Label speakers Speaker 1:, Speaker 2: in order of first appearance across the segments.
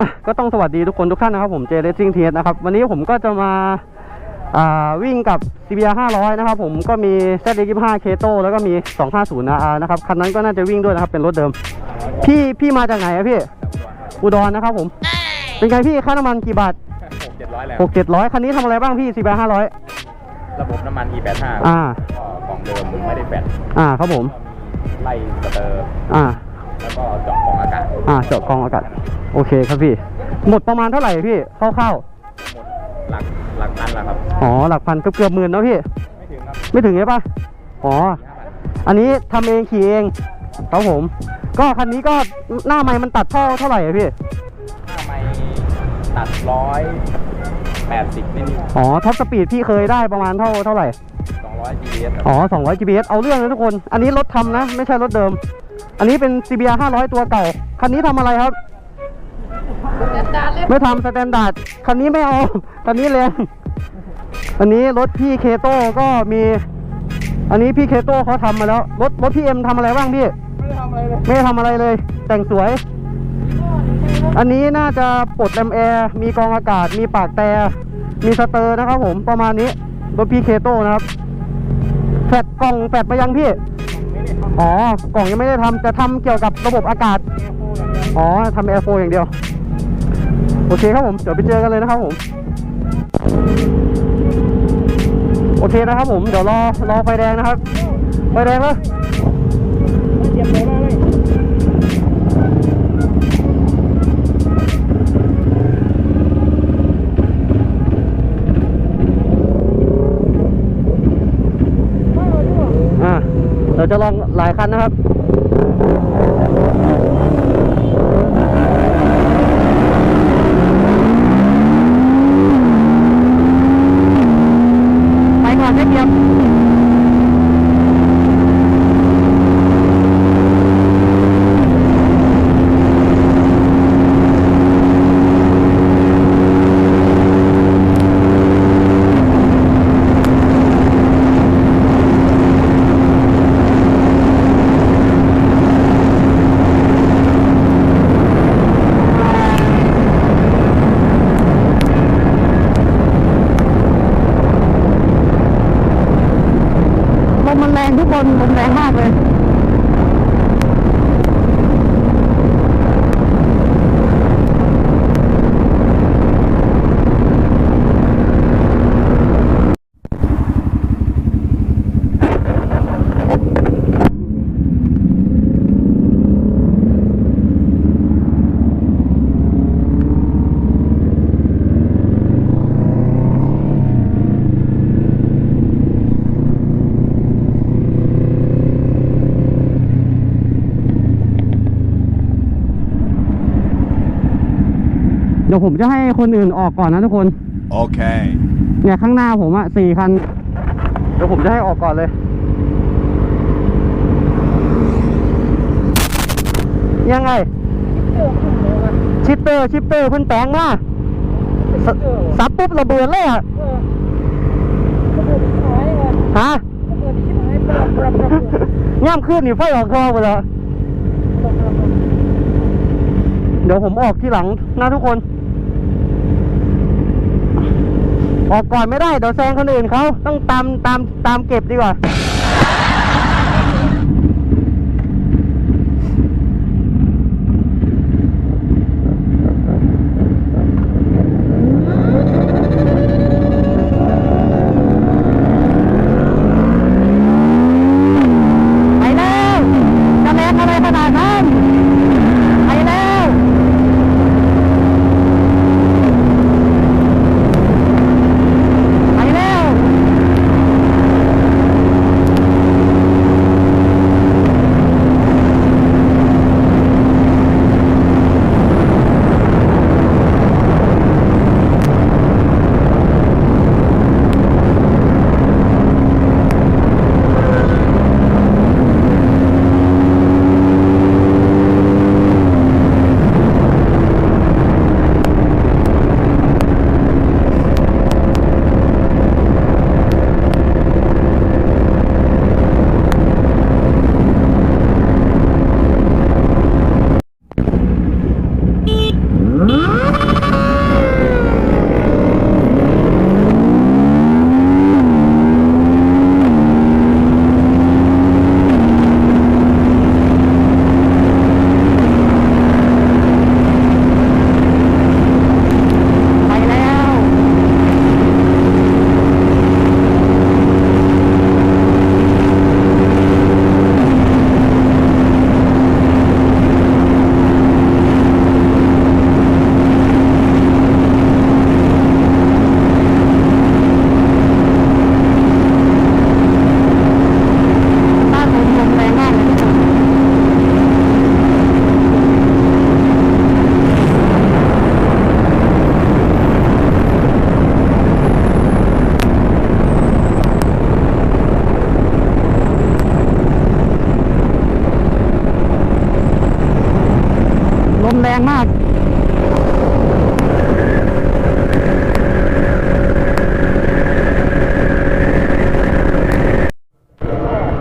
Speaker 1: อะก็ต้องสวัสดีทุกคนทุกท่านนะครับผมเจเ a ซิ่งเทียนะครับ วันนี้ผมก็จะมาอ่าวิ่งกับ CBR 500 นะครับผมก็มี Z25 Keto แล้วก็มี 250 RR นะครับ คันนั้นก็น่าจะวิ่งด้วยนะครับ เป็นรถเดิม พี่พี่มาจากไหนอะพี่ อุดรนะครับผม เป็นไงพี่ค่าน้ำมันกี่บาท
Speaker 2: หกเจ็ดร้อยแล้ว
Speaker 1: หกเจ็ดร้อยคันนี้ทำอะไรบ้างพี่ CBR 500
Speaker 2: ระบบน้ำมัน E85
Speaker 1: อ่า
Speaker 2: ก็กล่องเดิมไม่ได้แบต
Speaker 1: อ่าครับผม
Speaker 2: ไล่สเตอร์
Speaker 1: อ่า
Speaker 2: แล้วก็เจาะกล่องอากาศ
Speaker 1: อ่าเจาะกรองอากาศโอเคครับพี่ หมดประมาณเท่าไหร่พี่คร่าว
Speaker 2: หมดหลักหลักพันละครับ
Speaker 1: ๆอ๋อหลักพันเกือบเกือบหมื่นนะพี่
Speaker 2: ไม่ถึงครับ
Speaker 1: ไม่ถึงใช่ปะอ๋อ
Speaker 2: ห้าพัน
Speaker 1: อันนี้ทำเองขี่เองครับผม ก็คันนี้ก็หน้าไม้มันตัดเท่าเท่าไหร่อะพี่
Speaker 2: ถ้าไม่ตัดร้อยแปดสิบนิด
Speaker 1: อ๋อท็อปสปีดพี่เคยได้ประมาณเท่าเท่าไหร่
Speaker 2: สองร้อย GPS ครับ
Speaker 1: อ๋อ 200 GPS เอาเรื่องนะทุกคน อันนี้รถทำนะ ไม่ใช่รถเดิม อันนี้เป็น CBR 500 ตัวเก่า คันนี้ทำอะไรครับ ไม่ทำสแตนดาร์ด คันนี้ไม่เอา คันนี้แรงอันนี้รถพี่เคโต้ก็มี อันนี้พี่เคโต้เขาทำมาแล้ว รถรถพี่เอ็มทำอะไรบ้างพี่
Speaker 2: ไม่ได้ทำอะไรเลย
Speaker 1: ไม่ได้ทำอะไรเลย แต่งสวย อันนี้น่าจะปลดแรมแอร์ มีกรองอากาศ มีปากแต่มีสเตอร์นะครับผม ประมาณนี้ รถพี่เคโต้นะครับ แฟดกล่องแฟดไปยังพี่
Speaker 2: ไม่ได้ทำ
Speaker 1: อ๋อกล่องยังไม่ได้ทำจะทำเกี่ยวกับระบบอากาศ
Speaker 2: อ๋อ
Speaker 1: ทำแอร์โฟอย่างเดียว โอเคครับผม เดี๋ยวไปเจอกันเลยนะครับผม โอเคนะครับผม เดี๋ยวรอรอไฟแดงนะครับ ไฟแดงแล้ว
Speaker 2: เตรียมตัวได้เลย
Speaker 1: เดี๋ยวจะลองหลายคันนะครับ ไปก่อนได้เกียบลมมั นบนลมแรงมากเลย เดี๋ยวผมจะให้คนอื่นออกก่อนนะทุกคน
Speaker 3: Okay.
Speaker 1: เนี่ยข้างหน้าผมอะสี่คัน เดี๋ยวผมจะให้ออกก่อนเลย ยังไง ชิปเตอร์ชิปเตอร์เพิ่นแปลงมาสสับปุ๊บระเบิดเลยอะฮะย่ำขึ้นนี่ไฟออกทองไปแล้ว เดี๋ยวผมออกที่หลังนะทุกคน ออกก่อนไม่ได้เดี๋ยวแซงคนอื่นเขาต้องตามตามตามเก็บดีกว่า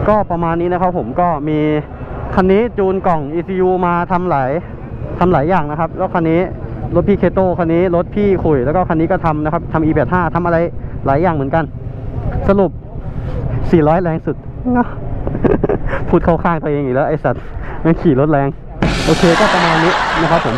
Speaker 4: ก็ประมาณนี้นะครับผมก็มีคันนี้จูนกล่อง ECU มาทำหลายทำหลายอย่างนะครับแล้วคันนี้รถพี่เคโตคันนี้รถพี่ขุยแล้วก็คันนี้ก็ทำนะครับทำ E85 ทำอะไรหลายอย่างเหมือนกัน สรุป 400 แรงสุดพูดเข้าข้างตัวเองอีกแล้วไอสัตว์มันขี่รถแรง โอเคก็ประมาณนี้นะครับผม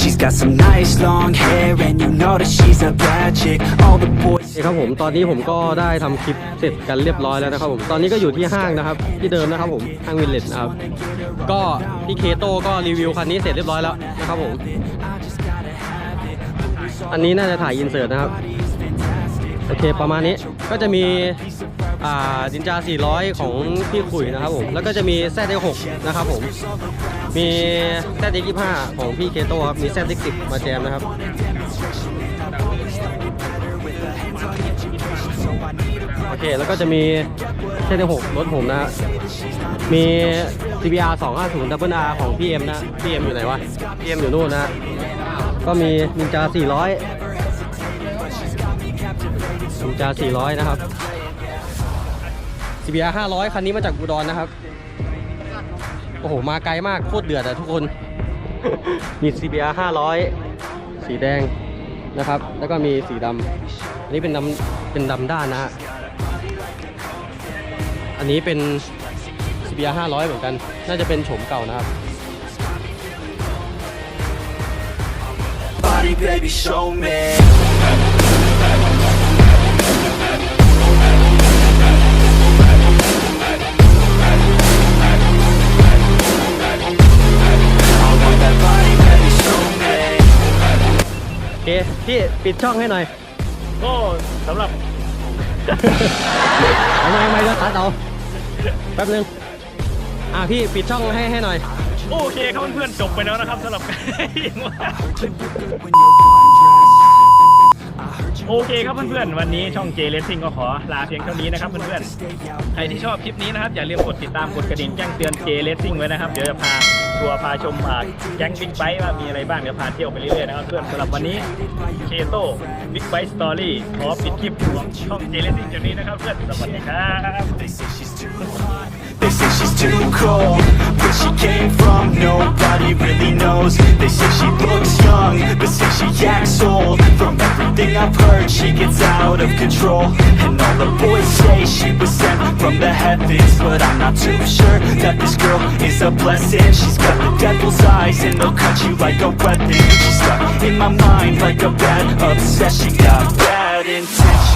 Speaker 3: she's got some nice long hair, and you know that she's a bad chick. All the boys.
Speaker 4: นี่ครับผมตอนนี้ผมก็ได้ทำคลิปเสร็จกันเรียบร้อยแล้วนะครับผมตอนนี้ก็อยู่ที่ห้างนะครับที่เดิมนะครับผมห้างวินเลจนะครับก็พี่เคโตก็รีวิวคันนี้เสร็จเรียบร้อยแล้วนะครับผม อันนี้น่าจะถ่ายอินเสิร์ตนะครับ โอเคประมาณนี้ก็จะมี ดินจา 400 ของพี่ขุยนะครับผม แล้วก็จะมีแซดเ6นะครับผม มีแซดเ25ของพี่เคโตครับ มีแซด10มาแจมนะครับ โอเค แล้วก็จะมีเส้นหกรถผมนะฮะมี CBR 250 Double R ของ PM นะ PM อยู่ไหนวะ PM อยู่นู่นนะฮะก็มีนินจา 400นินจา 400 นะครับ CBR 500 คันนี้มาจากอุดรนนะครับ โอ้โห มาไกลมาก โคตรเดือดอะทุกคน มี CBR 500 สีแดงนะครับ แล้วก็มีสีดำ อันนี้เป็นดำเป็นดำด้านนะฮะ อันนี้เป็น CBR 500 เหมือนกัน น่าจะเป็นโฉมเก่านะครับ
Speaker 3: baby, show me.
Speaker 4: พี่ปิดช่องให้หน่อย
Speaker 2: ก็สำหรับ
Speaker 4: เอาไม่ไม่ก็ตัดเอาแป๊บนึง อะพี่ปิดช่องให้ให้หน่อย
Speaker 2: โอเคครับเพื่อนๆจบไปแล้วนะครับสำหรับ โอเคครับเพื่อนๆวันนี้ช่อง J Racing ก็ขอลาเพียงเท่านี้นะครับเพื่อนๆใครที่ชอบคลิปนี้นะครับอย่าลืมกดติดตามกดกระดิ่งแจ้งเตือน J Racing ไว้นะครับ เดี๋ยวจะพา ทัวร์พาชมแก๊งบิ๊กไบค์ว่ามีอะไรบ้างเดี๋ยวพาเที่ยวไปเรื่อยๆนะครับเพื่อนสำหรับวันนี้เคโต้บิ๊กไบค์สตอรี่ขอปิดคลิปของช่องเจเลซี่จุดนี้นะครับเพื่อนสวัสดีครับ
Speaker 3: They say she's too cold, where she came from nobody really knows They say she looks young, but say she acts old From everything I've heard, she gets out of control. And all the boys say she was sent from the heavens. But I'm not too sure that this girl is a blessing. She's got the devil's eyes, and they'll cut you like a weapon. She's stuck in my mind like a bad obsession. She got bad intentions.